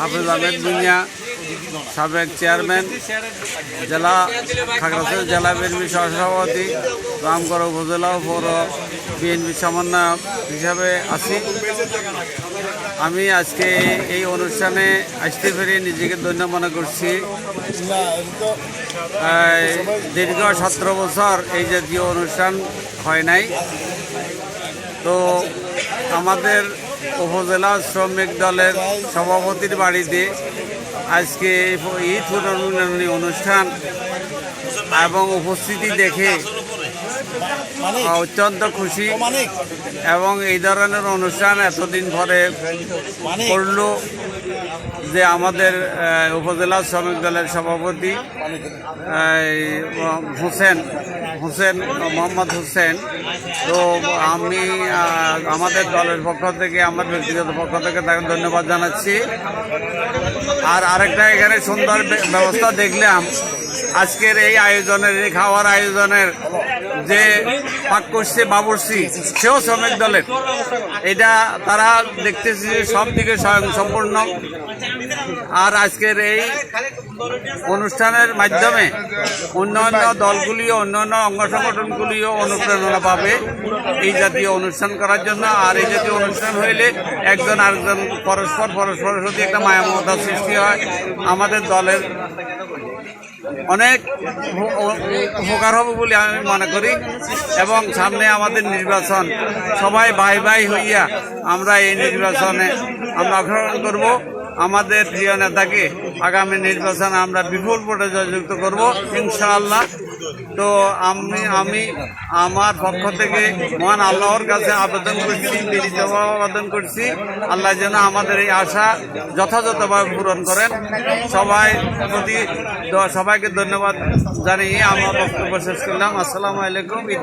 হাফিজ আহমেদ ভুঁইয়া সাবেক চেয়ারম্যান, জেলা খাগড়াছড়ি জেলা বিএনপি সহসভাপতি, রামগড় উপজেলা পৌর বিএনপি সমন্বয়ক হিসাবে আছি। আমি আজকে এই অনুষ্ঠানে আসতে পেরে নিজেকে ধন্য মনে করছি। দীর্ঘ সতেরো বছর এই জাতীয় অনুষ্ঠান হয় নাই। তো আমাদের উপজেলা শ্রমিক দলের সভাপতির বাড়িতে আজকে ঈদ অনুষ্ঠান এবং উপস্থিতি দেখে অত্যন্ত খুশি এবং এই ধরনের অনুষ্ঠান এতদিন পরে করল যে আমাদের উপজেলা শ্রমিক দলের সভাপতি হোসেন হোসেন, মোহাম্মদ হোসেন। তো আমি আমাদের দলের পক্ষ থেকে, আমার ব্যক্তিগত পক্ষ থেকে তাকে ধন্যবাদ জানাচ্ছি। আর আরেকটা এখানে সুন্দর ব্যবস্থা দেখলাম। আজকের এই আয়োজনের, এই খাওয়ার আয়োজনের যে পাক করছে বাবরসি সেও শ্রমিক দলের। এটা তারা দেখতেছি যে সব দিকে স্বয়ং সম্পূর্ণ। আর আজকের এই অনুষ্ঠানের মাধ্যমে অন্যান্য দলগুলিও, অন্যান্য অঙ্গ সংগঠনগুলিও অনুপ্রেরণা পাবে এই জাতীয় অনুষ্ঠান করার জন্য। আর এই জাতীয় অনুষ্ঠান হইলে একজন আরেকজন পরস্পর, পরস্পরের প্রতি একটা মায়া মমতার সৃষ্টি হয়। আমাদের দলের অনেক উপকার হবে বলে আমি মনে করি। এবং সামনে আমাদের নির্বাচন, সবাই ভাই ভাই হইয়া আমরা এই নির্বাচনে আমরা অংশগ্রহণ করব। আমাদের প্রিয় নেতাকে আগামী নির্বাচনে আমরা বিপুল ভোটে জয়যুক্ত করব, ইনশাআল্লাহ। তো আমি আমি আমার পক্ষ থেকে মহান আল্লাহর কাছে আবেদন করছি বিনীতভাবে আবেদন করছি, আল্লাহ যেন আমাদের এই আশা যথাযথভাবে পূরণ করেন। সবাই প্রতি সবাইকে ধন্যবাদ জানিয়ে আমার বক্তব্য শেষ করলাম। আসসালামু আলাইকুম, ঈদ